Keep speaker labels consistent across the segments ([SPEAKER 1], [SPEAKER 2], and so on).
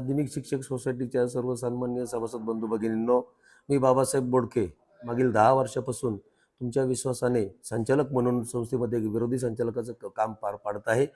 [SPEAKER 1] माध्यमिक शिक्षक सोसायटीच्या सर्व सन्मान्य सभासद बंधू भगिनींनो मी बाबासाहेब बोडके. मागील दहा वर्षापासून तुमच्या विश्वासाने संचालक म्हणून संस्थेमध्ये विरोधी संचालकाचं क- काम पार पाडत आहे.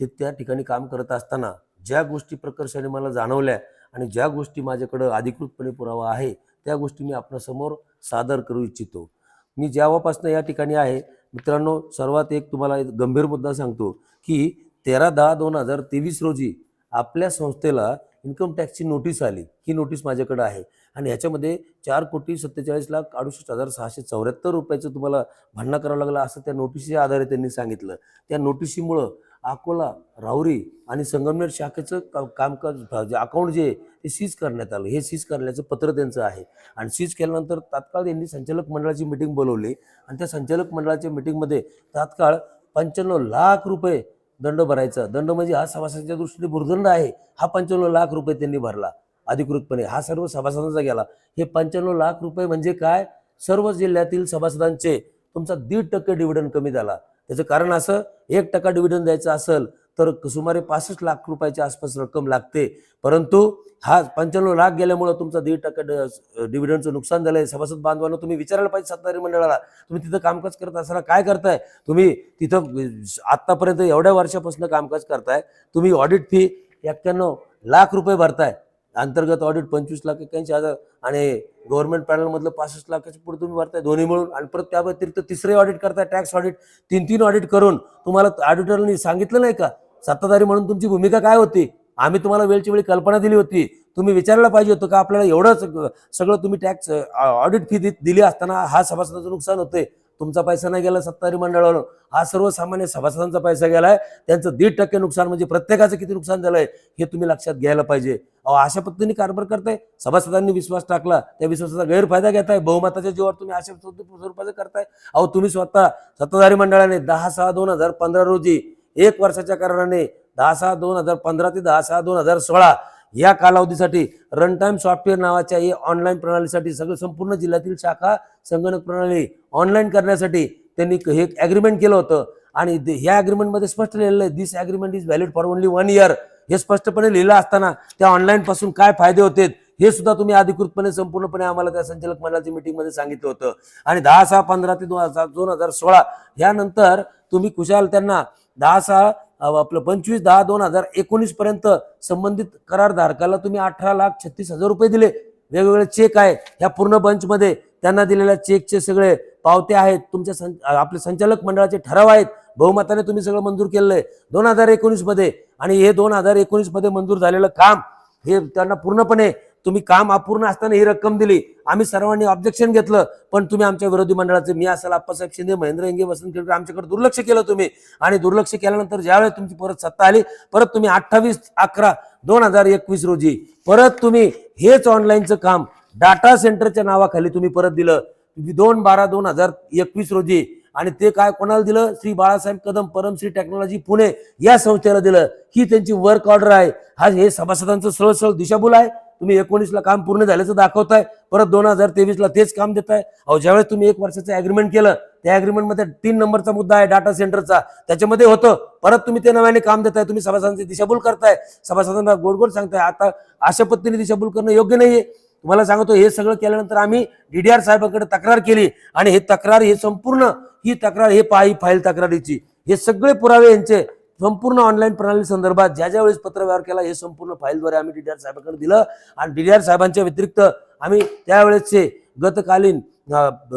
[SPEAKER 1] ते त्या ठिकाणी काम करत असताना ज्या गोष्टी प्रकर्षाने मला जाणवल्या आणि ज्या गोष्टी माझ्याकडं अधिकृतपणे पुरावा आहे त्या गोष्टी मी आपणासमोर सादर करू इच्छितो. मी जेव्हापासून या ठिकाणी आहे मित्रांनो सर्वात एक तुम्हाला एक गंभीर मुद्दा सांगतो की तेरा दहा दोन हजार तेवीस रोजी आपल्या संस्थेला इन्कम टॅक्सची नोटीस आली ही नोटीस माझ्याकडे आहे. आणि ह्याच्यामध्ये चार कोटी सत्तेचाळीस लाख अडुसष्ट हजार सहाशे चौऱ्याहत्तर रुपयाचं तुम्हाला भांडणं करावं लागला असं त्या नोटीसच्या आधारे त्यांनी सांगितलं. त्या नोटिशीमुळं अकोला राहुरी आणि संगमनेर शाखेचं का कामकाज जे अकाउंट जे ते सीज करण्यात आलं. हे सीज करण्याचं पत्र त्यांचं आहे. आणि सीज केल्यानंतर तात्काळ त्यांनी संचालक मंडळाची मिटिंग बोलवली. आणि त्या संचालक मंडळाच्या मिटिंगमध्ये तात्काळ पंच्याण्णव लाख रुपये दंड भरायचा. दंड म्हणजे हा सभासदांच्या दृष्टीने भुर्दंड आहे. हा पंच्याण्णव लाख रुपये त्यांनी भरला अधिकृतपणे. हा सर्व सभासदांचा गेला. हे पंच्याण्णव लाख रुपये म्हणजे काय? सर्व जिल्ह्यातील सभासदांचे तुमचा दीड टक्के डिव्हिडंड कमी झाला. त्याचं कारण असं एक टक्का डिव्हिडंड द्यायचं असेल तर सुमारे पासष्ट लाख रुपयाच्या आसपास रक्कम लागते. परंतु हा पंच्याण्णव लाख गेल्यामुळं तुमचा दीड टक्का डिव्हिडंडचं नुकसान झालंय. सभासद बांधवांना तुम्ही विचारायला पाहिजे सत्ताधारी मंडळाला. तुम्ही तिथं कामकाज करत असताना काय करताय? तुम्ही तिथं आत्तापर्यंत एवढ्या वर्षापासून कामकाज करताय. तुम्ही ऑडिट फी एक्क्याण्णव लाख रुपये भरताय. अंतर्गत ऑडिट पंचवीस लाख एक्क्याऐंशी हजार आणि गव्हर्नमेंट पॅनलमधलं पासष्ट लाखाच्या पुढे तुम्ही भरताय दोन्ही मिळून. आणि परत त्या व्यतिरिक्त तिसरे ऑडिट करताय टॅक्स ऑडिट तीन तीन ऑडिट करून. तुम्हाला ऑडिटरनी सांगितलं नाही का? सत्ताधारी म्हणून तुमची भूमिका काय होती? आम्ही तुम्हाला वेळची वेळी कल्पना दिली होती. तुम्ही विचारायला पाहिजे होतं का आपल्याला एवढंच सगळं तुम्ही टॅक्स ऑडिट फी दिली असताना हा सभासदाचं नुकसान होते तुमचा पैसा नाही गेला सत्ताधारी मंडळावर. हा सर्वसामान्य सभासदांचा पैसा गेलाय. त्यांचं दीड टक्के नुकसान म्हणजे प्रत्येकाचं किती नुकसान झालंय हे तुम्ही लक्षात घ्यायला पाहिजे. अहो अशा पद्धतीने कारभार करताय. सभासदांनी विश्वास टाकला. त्या विश्वासाचा गैरफायदा घेताय. बहुमताच्या जीवावर तुम्ही अशा स्वरूपाचं करताय. अहो तुम्ही स्वतः सत्ताधारी मंडळाने दहा सहा दोन हजार पंधरा रोजी एक वर्षाच्या कारणाने दहा सहा दोन हजार पंधरा ते दहा सहा दोन हजार सोळा या कालावधीसाठी रनटाईम सॉफ्टवेअर नावाच्या या ऑनलाईन प्रणालीसाठी सगळं संपूर्ण जिल्ह्यातील शाखा संगणक प्रणाली ऑनलाईन करण्यासाठी त्यांनी हे ॲग्रीमेंट केलं होतं. आणि ह्या ॲग्रीमेंटमध्ये स्पष्ट लिहिलेलं आहे this agreement is valid for only one year हे स्पष्टपणे लिहिलं असताना त्या ऑनलाईन पासून काय फायदे होते हे सुद्धा तुम्ही अधिकृतपणे संपूर्णपणे आम्हाला त्या संचालक मंडळाच्या मीटिंगमध्ये सांगितलं होतं. आणि दहा सहा पंधरा ते दोन हजार दोन हजार सोळा यानंतर तुम्ही कुशाल त्यांना दहा सहा आपलं पंचवीस दहा दोन हजार एकोणीस पर्यंत संबंधित करारधारकाला तुम्ही अठरा लाख छत्तीस हजार रुपये दिले. वेगवेगळे चेक आहे. ह्या पूर्ण बंचमध्ये त्यांना दिलेल्या चेकचे सगळे पावते आहेत. तुमच्या सं आपले संचालक मंडळाचे ठराव आहेत. बहुमताने तुम्ही सगळं मंजूर केलेलं आहे दोन हजार एकोणीसमध्ये आणि हे दोन हजार एकोणीसमध्ये मंजूर झालेलं काम हे त्यांना पूर्णपणे तुम्ही काम अपूर्ण असताना ही रक्कम दिली. आम्ही सर्वांनी ऑब्जेक्शन घेतलं. पण तुम्ही आमच्या विरोधी मंडळाचे मी असेल आप्पासाहेब शिंदे महेंद्र इंगे वसंत खेडकर आमच्याकडे दुर्लक्ष केलं तुम्ही. आणि दुर्लक्ष केल्यानंतर ज्यावेळेस तुमची परत सत्ता आली परत तुम्ही अठ्ठावीस अकरा दोन हजार एकवीस रोजी परत तुम्ही हेच ऑनलाईनचं काम डाटा सेंटरच्या नावाखाली तुम्ही परत दिलं. दोन बारा दोन हजार एकवीस रोजी. आणि ते काय कोणाला दिलं? श्री बाळासाहेब कदम परमश्री टेक्नॉलॉजी पुणे या संस्थेला दिलं. ही त्यांची वर्क ऑर्डर आहे. हा हे सभासदांचं सरळ सरळ दिशाभूल आहे. तुम्ही एकोणीसला काम पूर्ण झाल्याचं दाखवताय परत दोन हजार तेवीसला तेच काम देताय. अहो ज्यावेळेस तुम्ही एक वर्षाचं अग्रीमेंट केलं त्या अग्रीमेंटमध्ये तीन नंबरचा मुद्दा आहे डाटा सेंटरचा त्याच्यामध्ये होतं परत तुम्ही ते नव्याने काम देताय तुम्ही सभासदांची दिशाभूल करताय. सभासदांना गोड गोड सांगताय आता अशा पद्धतीने दिशाभूल करणं योग्य नाहीये. तुम्हाला सांगतो हे सगळं केल्यानंतर आम्ही डीडीआर साहेबांकडे तक्रार केली आणि हे तक्रार हे संपूर्ण ही तक्रार हे पहा फाईल तक्रारीची. हे सगळे पुरावे यांचे संपूर्ण ऑनलाईन प्रणाली संदर्भात ज्या ज्या वेळेस पत्रव्यवहार केला हे संपूर्ण फाईलद्वारे आम्ही डी आर साहेबांकडे दिलं आणि डी डी आर साहेबांच्या व्यतिरिक्त आम्ही त्यावेळेसचे गतकालीन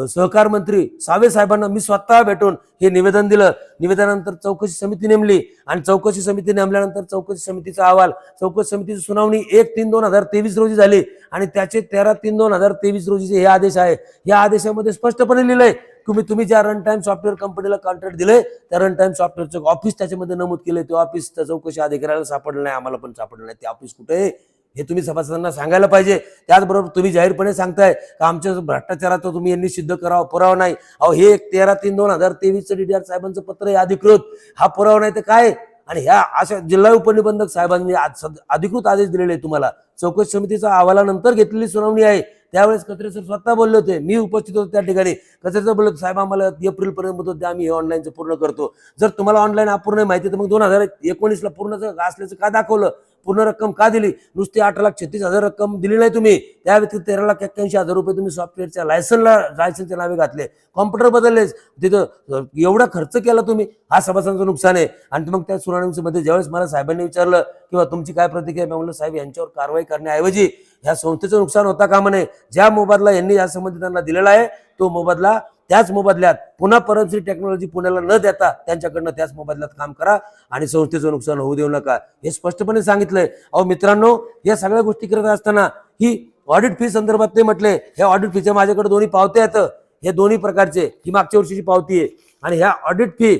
[SPEAKER 1] सहकार मंत्री सावे साहेबांना मी स्वतः भेटून हे निवेदन दिलं. निवेदनानंतर चौकशी समिती नेमली आणि चौकशी समिती नेमल्यानंतर चौकशी समितीचा अहवाल चौकशी समितीची सुनावणी एक तीन दोन हजार तेवीस रोजी झाली आणि त्याचे तेरा तीन दोन हजार तेवीस रोजीचे हे आदेश आहे. या आदेशामध्ये स्पष्टपणे लिहिलंय तुम्ही तुम्ही ज्या रन टाइम सॉफ्टवेअर कंपनीला कॉन्ट्रॅक्ट दिले त्या रन टाइम सॉफ्टवेअरचं ऑफिस त्याच्यामध्ये नमूद केलंय. ते ऑफिस त्या चौकशी अधिकाऱ्याला सापडलं नाही आम्हाला पण सापडलं नाही. ते ऑफिस कुठे आहे? हे तुम्ही सभासदांना सांगायला पाहिजे. त्याचबरोबर तुम्ही जाहीरपणे सांगताय का आमच्या भ्रष्टाचाराचं तुम्ही यांनी सिद्ध करावं पुरावा नाही. अहो हे एक तेरा तीन दोन हजार तेवीसचं आर साहेबांचं पत्र आहे अधिकृत. हा पुरावा नाही तर काय? आणि ह्या अशा जिल्हा उपनिबंधक साहेबांनी आज अधिकृत आदेश दिलेले आहे तुम्हाला. चौकशी समितीचा अहवालानंतर घेतलेली सुनावणी आहे. त्यावेळेस कचरे सर स्वतः बोलले होते. मी उपस्थित होतो त्या ठिकाणी. कचरे सर बोलले साहेब आम्हाला एप्रिल पर्यंत मुदत आम्ही हे ऑनलाईनचं पूर्ण करतो. जर तुम्हाला ऑनलाईन अपूर्ण माहिती तर मग दोन हजार एकोणीसला पूर्ण जर असल्याचं का दाखवलं? पूर्ण रक्कम का दिली? नुसती आठ लाख छत्तीस हजार रक्कम दिली नाही तुम्ही. त्या व्यतिरिक्त तेरा लाख एक्क्याऐंशी हजार रुपये तुम्ही सॉफ्टवेअरच्या लायसनला लायसनच्या नावे घातले. कॉम्प्युटर बदललेच तिथं एवढा खर्च केला तुम्ही. हा सभासदांचं नुकसान आहे. आणि मग त्या सुनावणीमध्ये ज्यावेळेस मला साहेबांनी विचारलं किंवा तुमची काय प्रतिक्रिया मी म्हणलं साहेब यांच्यावर कारवाई करण्याऐवजी ह्या संस्थेचं नुकसान होता कामा नये. ज्या मोबदला यांनी या संबंधी त्यांना दिलेला आहे तो मोबदला त्याच मोबदल्यात पुन्हा परमश्री टेक्नॉलॉजी पुण्याला न देता त्यांच्याकडनं त्याच मोबदल्यात काम करा आणि संस्थेचं नुकसान होऊ देऊ नका. हे स्पष्टपणे सांगितलंय. अहो मित्रांनो या सगळ्या गोष्टी करत असताना ही ऑडिट फी संदर्भात ते म्हटले. ह्या ऑडिट फीच्या माझ्याकडे दोन्ही पावत्या आहेत. हे दोन्ही प्रकारचे. ही मागच्या वर्षीची पावती आहे. आणि ह्या ऑडिट फी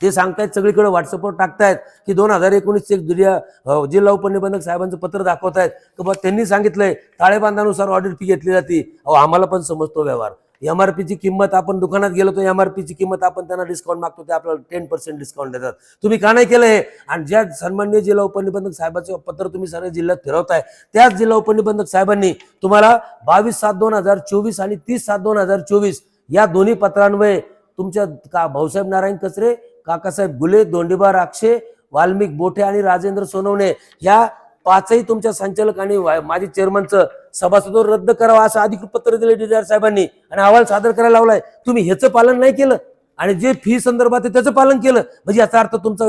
[SPEAKER 1] ते सांगतायत सगळीकडे व्हॉट्सअपवर टाकतायत की दोन हजार एकोणीसचे जिल्हा जिल्हा उपनिबंधक साहेबांचं पत्र दाखवतायत. की बा त्यांनी सांगितलंय ताळेबांधानुसार ऑडिट फी घेतली जाते. अहो आम्हाला पण समजतो व्यवहार. यम आर पीची किंमत आपण दुकानात गेलो तर पीची किंमत आपण त्यांना डिस्काउंट मागतो ते आपल्याला टेन पर्सेंट डिस्काउंट देतात. तुम्ही का नाही केलं हे आणि ज्या सन्मान्य जिल्हा उपनिबंधक साहेबाचे पत्र तुम्ही सर्व जिल्ह्यात फिरवताय त्याच जिल्हा उपनिबंधक साहेबांनी तुम्हाला बावीस सात दोन हजार चोवीस आणि तीस सात दोन हजार चोवीस या दोन्ही पत्रांमुळे तुमच्या का भाऊसाहेब नारायण कचरे काकासाहेब गुले दोंडीबा राक्षे वाल्मिक बोठे आणि राजेंद्र सोनवणे या पाचही तुमच्या संचालक आणि वा- माजी चेअरमनचं सभासदवर रद्द करावा असं अधिकृत पत्र दिलं डीआर साहेबांनी. आणि अहवाल सादर करायला लावलाय. तुम्ही ह्याचं पालन नाही केलं. आणि जे फी संदर्भात आहे त्याचं पालन केलं. म्हणजे याचा अर्थ तुमचा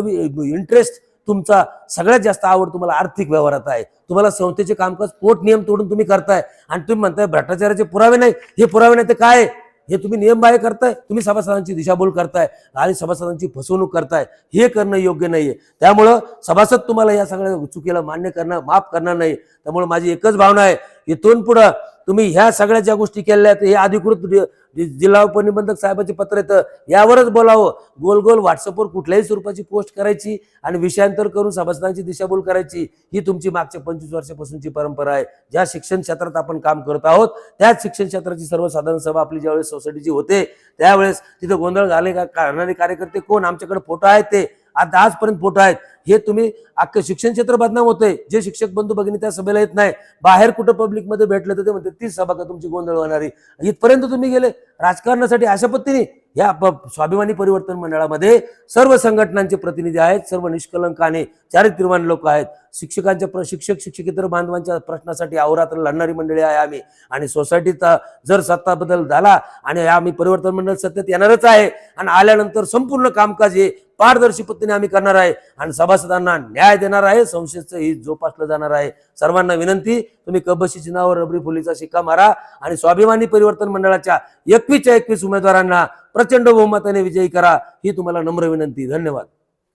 [SPEAKER 1] इंटरेस्ट तुमचा सगळ्यात जास्त आवड तुम्हाला आर्थिक व्यवहारात आहे. तुम्हाला संस्थेचे कामकाज पोट नियम तोडून तुम्ही करताय. आणि तुम्ही म्हणताय भ्रष्टाचाराचे पुरावे नाही. हे पुरावे नाही तर काय? आहे? हे तुम्ही नियमबाह्य करताय तुम्ही सभासदांची दिशाभूल करताय आणि सभासदांची फसवणूक करताय हे करणं योग्य नाहीये. त्यामुळं सभासद तुम्हाला या सगळ्या चुकीला मान्य करणं माफ करणार नाही. त्यामुळे माझी एकच भावना आहे इथून पुढं तुम्ही ह्या सगळ्या ज्या गोष्टी केल्या आहेत हे अधिकृत जिल्हा उपनिबंधक साहेबांचे पत्र येतं यावरच बोलावं. गोल गोल व्हॉट्सअपवर कुठल्याही स्वरूपाची पोस्ट करायची आणि विषयांतर करून सभासदांची दिशाभूल करायची ही तुमची मागच्या पंचवीस वर्षापासूनची परंपरा आहे. ज्या शिक्षण क्षेत्रात आपण काम करत आहोत त्याच शिक्षण क्षेत्राची सर्वसाधारण सभा आपली ज्यावेळेस सोसायटीची होते त्यावेळेस तिथे गोंधळ घाले का कारणाने कार्यकर्ते कोण? आमच्याकडे फोटो आहेत ते. आता आजपर्यंत फोटो आहेत. हे तुम्ही अख्खं शिक्षण क्षेत्र बदनाम होतंय. जे शिक्षक बंधू भगिनी त्या सभेला येत नाही बाहेर कुठं पब्लिकमध्ये भेटलं तर ते म्हणते तीच सभा का तुमची गोंधळ होणारी? इथपर्यंत तुम्ही गेले. राजकारणासाठी अशा पद्धतीने या स्वाभिमानी परिवर्तन मंडळामध्ये सर्व संघटनांचे प्रतिनिधी आहेत सर्व निष्कलंक आणि चारित्र्यवान लोक आहेत. शिक्षकांच्या प्र- शिक्षक शिक्षकेतर बांधवांच्या प्रश्नासाठी अहोरात्र लढणारी मंडळी आहे आम्ही. आणि सोसायटीचा जर सत्ता बदल झाला आणि आम्ही परिवर्तन मंडळ सत्तेत येणारच आहे आणि आल्यानंतर संपूर्ण कामकाज हे पारदर्शी पद्धतीने आम्ही करणार आहे आणि सभासदांना न्याय देणार आहे संशयचं ही जोपासलं जाणार आहे. सर्वांना विनंती तुम्ही कबशी चिन्हावर रबरी फुलीचा शिक्का मारा आणि स्वाभिमानी परिवर्तन मंडळाच्या एकवीसच्या एकवीस उमेदवारांना प्रचंड बहुमताने विजयी करा ही तुम्हाला नम्र विनंती. धन्यवाद.